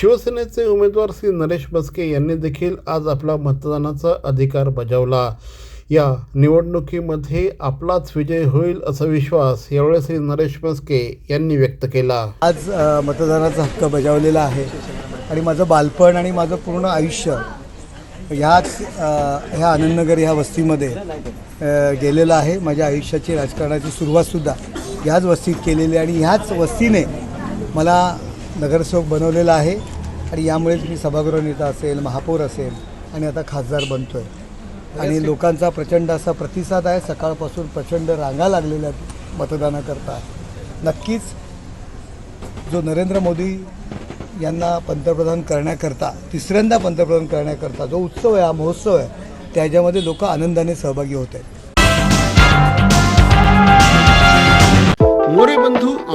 शिवसेनेचे उमेदवार श्री नरेश बसके यांनी देखील आज आपला मतदानाचा अधिकार बजावला. या निवडणुकीमध्ये आपलाच विजय होईल असा विश्वास यावेळी श्री नरेश बसके यांनी व्यक्त केला. आज मतदानाचा हक्क बजावलेला आहे आणि माझं बालपण आणि माझं पूर्ण आयुष्य ह्याच ह्या आनंदनगर ह्या वस्तीमध्ये गेलेलं आहे. माझ्या आयुष्याची राजकारणाची सुरुवातसुद्धा ह्याच वस्तीत केलेली आणि ह्याच वस्तीने मला नगरसेवक बनवलेला आहे आणि यामुळेच मी सभागृह नेता असेल महापौर असेल आणि आता खासदार बनतो आहे आणि लोकांचा प्रचंड असा प्रतिसाद आहे. सकाळपासून प्रचंड रांगा लागलेल्या आहेत मतदानाकरता. नक्कीच जो नरेंद्र मोदी यांना पंतप्रधान करण्याकरता तिसऱ्यांदा पंतप्रधान करण्याकरता जो उत्सव आहे हा महोत्सव आहे त्याच्यामध्ये लोक आनंदाने सहभागी होत आहेत.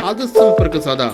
அதிர்ஷ்டம் பிறகு சாதா.